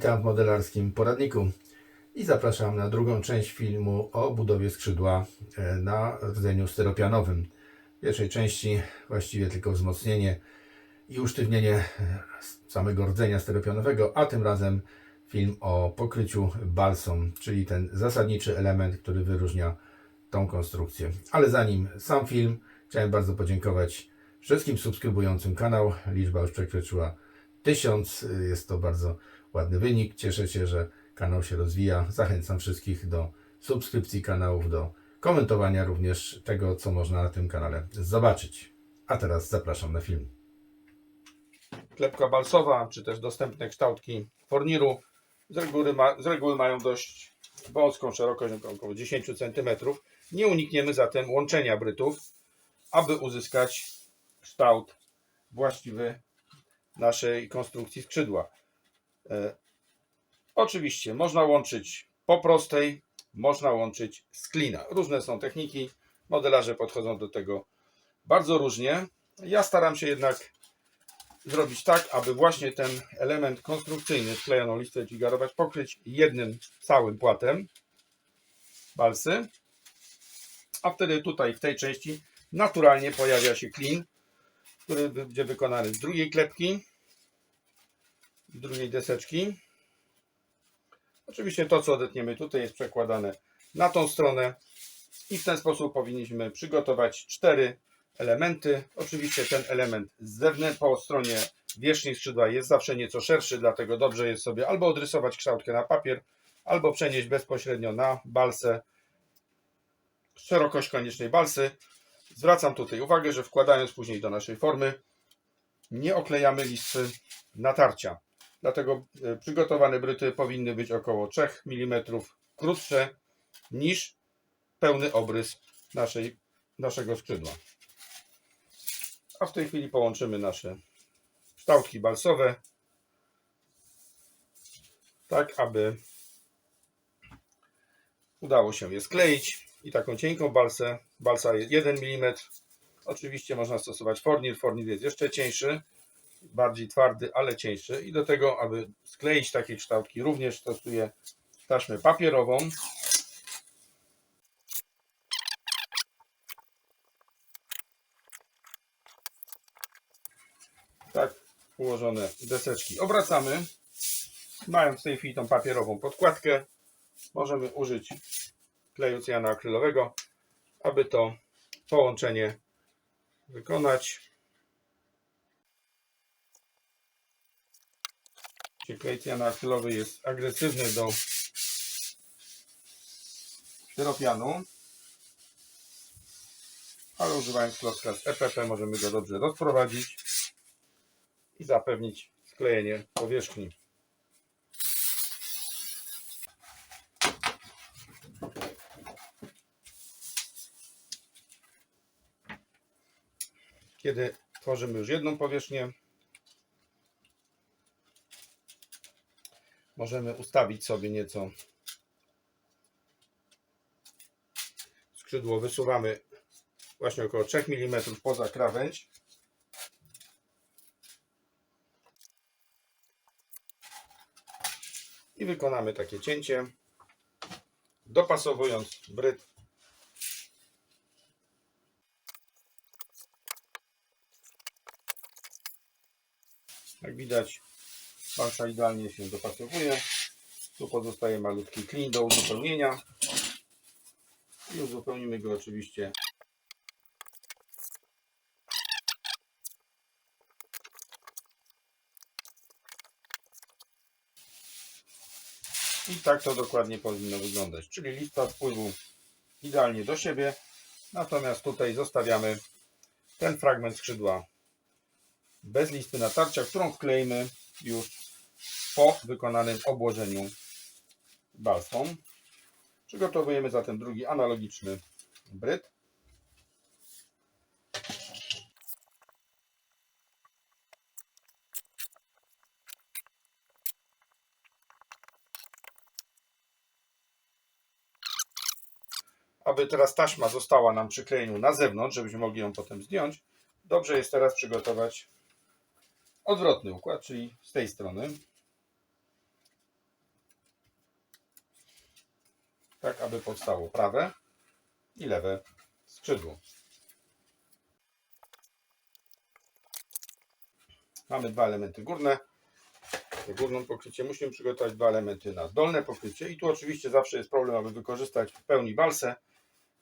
Witam w modelarskim poradniku i zapraszam na drugą część filmu o budowie skrzydła e, na rdzeniu styropianowym. W pierwszej części właściwie tylko wzmocnienie i usztywnienie e, samego rdzenia styropianowego, a tym razem film o pokryciu balsą, czyli ten zasadniczy element, który wyróżnia tą konstrukcję. Ale zanim sam film, chciałem bardzo podziękować wszystkim subskrybującym kanał. Liczba już przekroczyła tysiąc. Jest to bardzo ładny wynik. Cieszę się, że kanał się rozwija. Zachęcam wszystkich do subskrypcji kanałów, do komentowania również tego, co można na tym kanale zobaczyć. A teraz zapraszam na film. klepka balsowa, czy też dostępne kształtki forniru z reguły, ma, z reguły mają dość wąską szerokość, około 10 cm. Nie unikniemy zatem łączenia brytów, aby uzyskać kształt właściwy naszej konstrukcji skrzydła. E, oczywiście można łączyć po prostej, można łączyć z klina. Różne są techniki, modelarze podchodzą do tego bardzo różnie. Ja staram się jednak zrobić tak, aby właśnie ten element konstrukcyjny, sklejoną listę gigarować, pokryć jednym całym płatem balsy. A wtedy tutaj w tej części naturalnie pojawia się klin, który będzie wykonany z drugiej klepki, drugiej deseczki. Oczywiście to, co odetniemy tutaj jest przekładane na tą stronę i w ten sposób powinniśmy przygotować cztery elementy. Oczywiście ten element z zewnątrz, po stronie wierzchniej skrzydła jest zawsze nieco szerszy, dlatego dobrze jest sobie albo odrysować kształtkę na papier, albo przenieść bezpośrednio na balsę szerokość koniecznej balsy. Zwracam tutaj uwagę, że wkładając później do naszej formy nie oklejamy listwy natarcia. Dlatego e, przygotowane bryty powinny być około 3 mm krótsze niż pełny obrys naszej, naszego skrzydła. A w tej chwili połączymy nasze kształtki balsowe, tak aby udało się je skleić. I taką cienką balsę, balsa jest 1 mm. Oczywiście można stosować fornir, fornir jest jeszcze cieńszy, bardziej twardy, ale cieńszy. I do tego, aby skleić takie kształtki, również stosuję taśmę papierową. tak ułożone deseczki obracamy. Mając w tej chwili tą papierową podkładkę, możemy użyć kleju cyjanoakrylowego, aby to połączenie wykonać. Klej cyjanoakrylowy jest agresywny do styropianu, ale używając klocka z EPP możemy go dobrze rozprowadzić i zapewnić sklejenie powierzchni. Kiedy tworzymy już jedną powierzchnię, możemy ustawić sobie nieco skrzydło. Wysuwamy właśnie około 3 mm poza krawędź. i wykonamy takie cięcie, dopasowując bryt Jak widać, balsa idealnie się dopasowuje. Tu pozostaje malutki klin do uzupełnienia. I uzupełnimy go oczywiście I tak to dokładnie powinno wyglądać. Czyli lista wpływu idealnie do siebie. Natomiast tutaj zostawiamy ten fragment skrzydła bez listy natarcia, którą wkleimy już po wykonanym obłożeniu balsą. Przygotowujemy zatem drugi analogiczny bryt. aby teraz taśma została nam przy na zewnątrz, żebyśmy mogli ją potem zdjąć, dobrze jest teraz przygotować odwrotny układ, czyli z tej strony. Tak aby powstało prawe i lewe skrzydło. Mamy dwa elementy górne. Na górną pokrycie musimy przygotować dwa elementy na dolne pokrycie i tu oczywiście zawsze jest problem, aby wykorzystać w pełni balsę.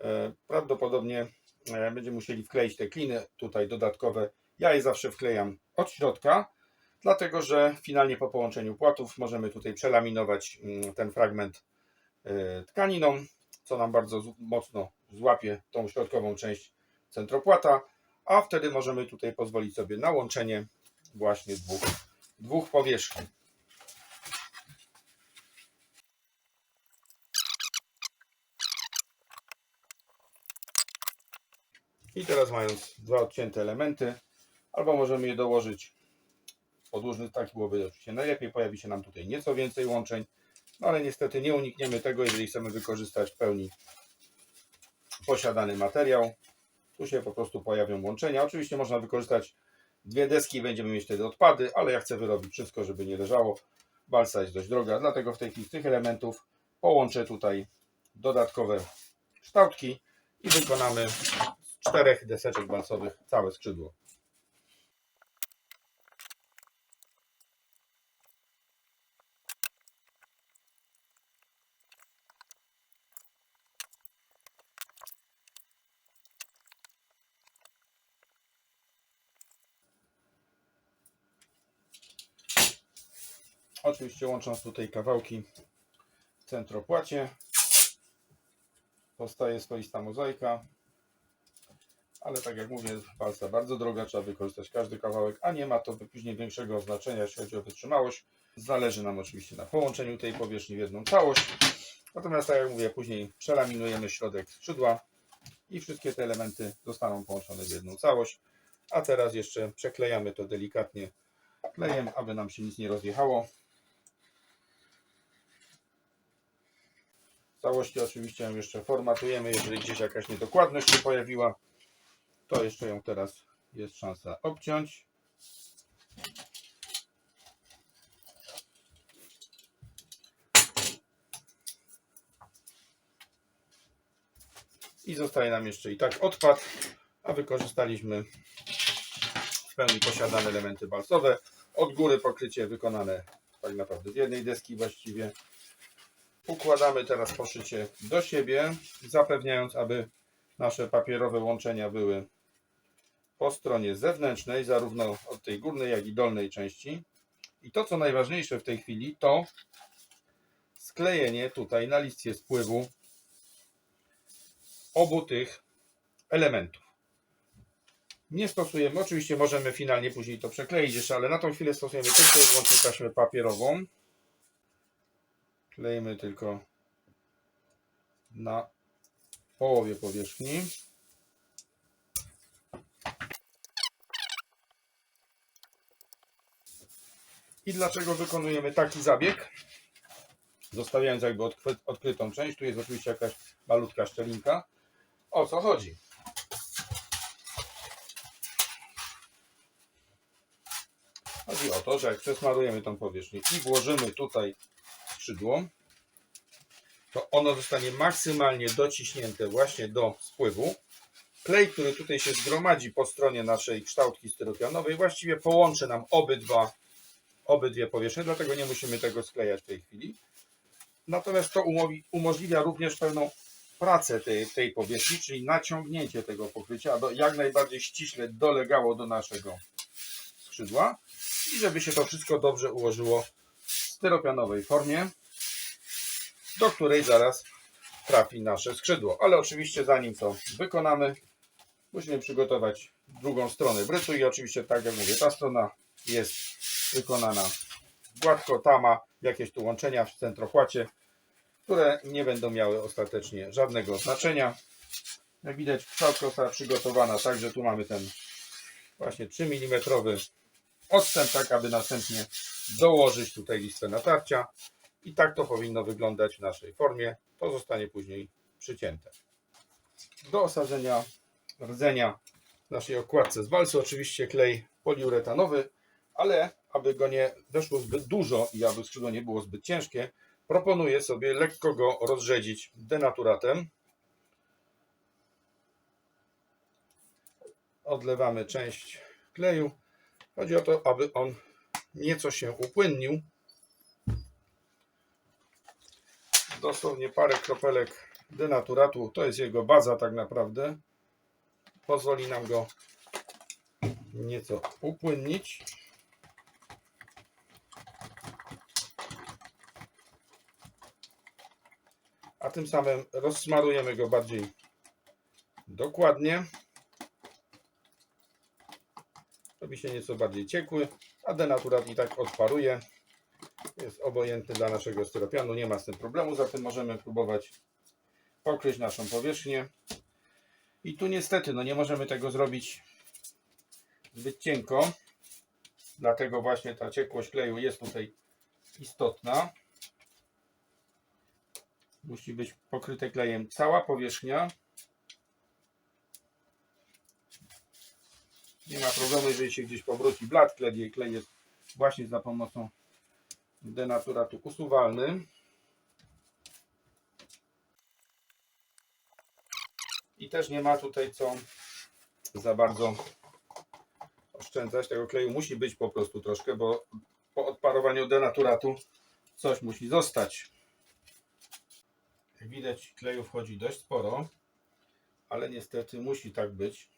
E, Prawdopodobnie e, będziemy musieli wkleić te kliny tutaj dodatkowe. Ja je zawsze wklejam od środka, dlatego że finalnie po połączeniu płatów możemy tutaj przelaminować mm, ten fragment tkaniną, co nam bardzo mocno złapie tą środkową część centropłata, a wtedy możemy tutaj pozwolić sobie na łączenie właśnie dwóch, dwóch powierzchni. I teraz mając dwa odcięte elementy, albo możemy je dołożyć podłużny, tak byłoby oczywiście najlepiej, pojawi się nam tutaj nieco więcej łączeń, no ale niestety nie unikniemy tego, jeżeli chcemy wykorzystać w pełni posiadany materiał. Tu się po prostu pojawią łączenia. Oczywiście można wykorzystać dwie deski i będziemy mieć wtedy odpady, ale ja chcę wyrobić wszystko, żeby nie leżało. Balsa jest dość droga, dlatego w tej chwili tych elementów połączę tutaj dodatkowe kształtki i wykonamy z czterech deseczek balsowych całe skrzydło. Oczywiście łącząc tutaj kawałki w centropłacie powstaje swoista mozaika. Ale tak jak mówię, palca bardzo droga, trzeba wykorzystać każdy kawałek, a nie ma to później większego znaczenia, jeśli chodzi o wytrzymałość. Zależy nam oczywiście na połączeniu tej powierzchni w jedną całość. Natomiast tak jak mówię, później przelaminujemy środek skrzydła i wszystkie te elementy zostaną połączone w jedną całość. A teraz jeszcze przeklejamy to delikatnie klejem, aby nam się nic nie rozjechało. Całości oczywiście ją jeszcze formatujemy, jeżeli gdzieś jakaś niedokładność się pojawiła, to jeszcze ją teraz jest szansa obciąć. I zostaje nam jeszcze i tak odpad, a wykorzystaliśmy w pełni posiadane elementy balsowe. Od góry pokrycie wykonane tak naprawdę z jednej deski właściwie. Układamy teraz poszycie do siebie, zapewniając, aby nasze papierowe łączenia były po stronie zewnętrznej, zarówno od tej górnej, jak i dolnej części. I to, co najważniejsze w tej chwili, to sklejenie tutaj na listwie spływu obu tych elementów. Nie stosujemy, oczywiście możemy finalnie później to przekleić jeszcze, ale na tą chwilę stosujemy tylko i wyłącznie taśmę papierową. Klejmy tylko na połowie powierzchni. I dlaczego wykonujemy taki zabieg? Zostawiając jakby odkry- odkrytą część. Tu jest oczywiście jakaś malutka szczelinka. O co chodzi? Chodzi o to, że jak przesmarujemy tą powierzchnię i włożymy tutaj skrzydło, to ono zostanie maksymalnie dociśnięte właśnie do spływu. Klej, który tutaj się zgromadzi po stronie naszej kształtki styropianowej, właściwie połączy nam obydwa, obydwie powierzchnie, dlatego nie musimy tego sklejać w tej chwili. Natomiast to umożliwia również pewną pracę tej, tej powierzchni, czyli naciągnięcie tego pokrycia, aby jak najbardziej ściśle dolegało do naszego skrzydła i żeby się to wszystko dobrze ułożyło styropianowej formie, do której zaraz trafi nasze skrzydło. Ale oczywiście zanim to wykonamy, musimy przygotować drugą stronę brytu i oczywiście tak jak mówię, ta strona jest wykonana gładko, ta ma jakieś tu łączenia w centropłacie, które nie będą miały ostatecznie żadnego znaczenia. Jak widać kształtka została przygotowana tak, że tu mamy ten właśnie 3 mm odstęp, tak aby następnie dołożyć tutaj listę natarcia i tak to powinno wyglądać w naszej formie. To zostanie później przycięte. Do osadzenia rdzenia w naszej okładce z oczywiście klej poliuretanowy, ale aby go nie weszło zbyt dużo i aby skrzydło nie było zbyt ciężkie, proponuję sobie lekko go rozrzedzić denaturatem. Odlewamy część kleju. Chodzi o to, aby on nieco się upłynnił. Dosłownie parę kropelek denaturatu, to jest jego baza tak naprawdę. Pozwoli nam go nieco upłynnić. A tym samym rozsmarujemy go bardziej dokładnie. Robi się nieco bardziej ciekły, a denaturat i tak odparuje. Jest obojętny dla naszego styropianu, nie ma z tym problemu, zatem możemy próbować pokryć naszą powierzchnię. I tu niestety no nie możemy tego zrobić zbyt cienko, dlatego właśnie ta ciekłość kleju jest tutaj istotna. Musi być pokryte klejem cała powierzchnia. Nie ma problemu, jeżeli się gdzieś powróci blat, klej, klej jest właśnie za pomocą denaturatu usuwalny. I też nie ma tutaj co za bardzo oszczędzać tego kleju. Musi być po prostu troszkę, bo po odparowaniu denaturatu coś musi zostać. Jak widać kleju wchodzi dość sporo, ale niestety musi tak być,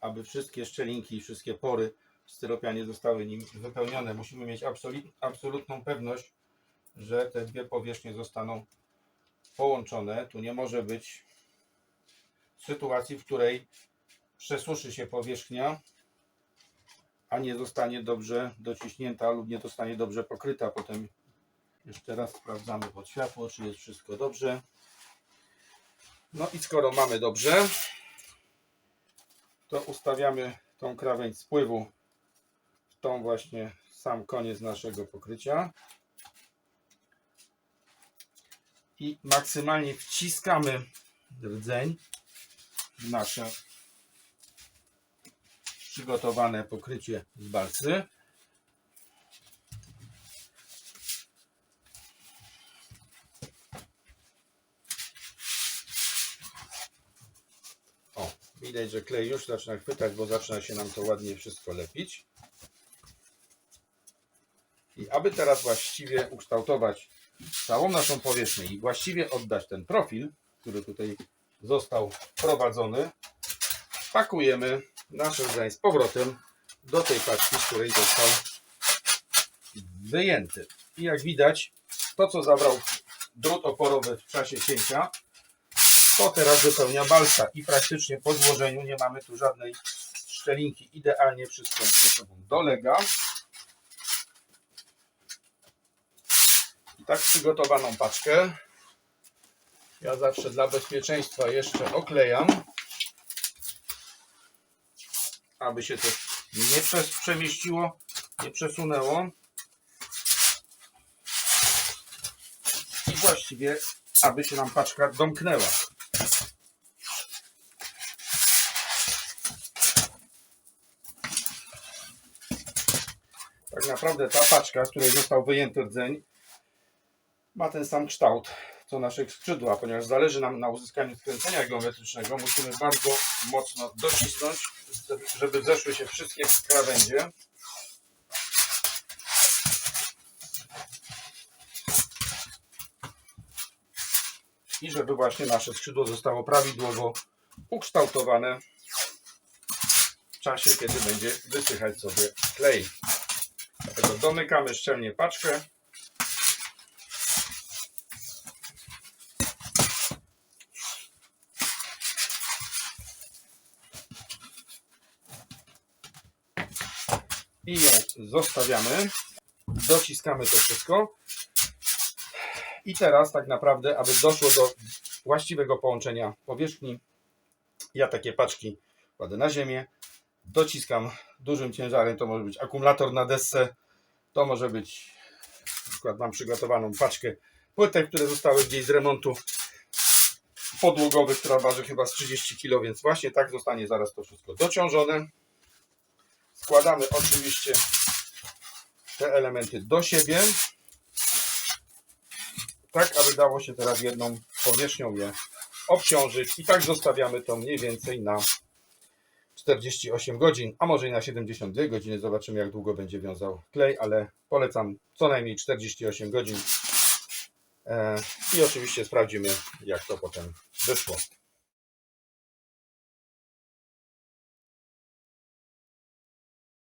aby wszystkie szczelinki i wszystkie pory styropianie zostały nim wypełnione. Musimy mieć absolut, absolutną pewność, że te dwie powierzchnie zostaną połączone. Tu nie może być sytuacji, w której przesuszy się powierzchnia, a nie zostanie dobrze dociśnięta lub nie zostanie dobrze pokryta. Potem jeszcze raz sprawdzamy pod światło, czy jest wszystko dobrze. No i skoro mamy dobrze, to ustawiamy tą krawędź spływu w tą właśnie sam koniec naszego pokrycia. I maksymalnie wciskamy rdzeń w nasze przygotowane pokrycie z balsy. Widać, że klej już zaczyna chwytać, bo zaczyna się nam to ładnie wszystko lepić. I aby teraz właściwie ukształtować całą naszą powierzchnię i właściwie oddać ten profil, który tutaj został wprowadzony, pakujemy nasz rdzeń z powrotem do tej paczki, z której został wyjęty. I jak widać, to co zabrał drut oporowy w czasie cięcia, to teraz wypełnia balsa i praktycznie po złożeniu nie mamy tu żadnej szczelinki. Idealnie wszystko ze sobą dolega. I tak przygotowaną paczkę ja zawsze dla bezpieczeństwa jeszcze oklejam, aby się to nie przemieściło, nie przesunęło. I właściwie, aby się nam paczka domknęła. Tak naprawdę ta paczka, z której został wyjęty rdzeń, ma ten sam kształt co nasze skrzydła, ponieważ zależy nam na uzyskaniu skręcenia geometrycznego, musimy bardzo mocno docisnąć, żeby zeszły się wszystkie krawędzie. I żeby właśnie nasze skrzydło zostało prawidłowo ukształtowane w czasie, kiedy będzie wysychać sobie klej. Dlatego domykamy szczelnie paczkę. i ją zostawiamy. Dociskamy to wszystko. I teraz tak naprawdę, aby doszło do właściwego połączenia powierzchni, ja takie paczki kładę na ziemię, dociskam dużym ciężarem, to może być akumulator na desce, to może być, na przykład mam przygotowaną paczkę płytek, które zostały gdzieś z remontu podłogowych, która waży chyba z 30 kg, więc właśnie tak zostanie zaraz to wszystko dociążone. Składamy oczywiście te elementy do siebie. tak aby dało się teraz jedną powierzchnią je obciążyć i tak zostawiamy to mniej więcej na 48 godzin, a może i na 72 godziny. Zobaczymy jak długo będzie wiązał klej, ale polecam co najmniej 48 godzin. E, I oczywiście sprawdzimy jak to potem wyszło.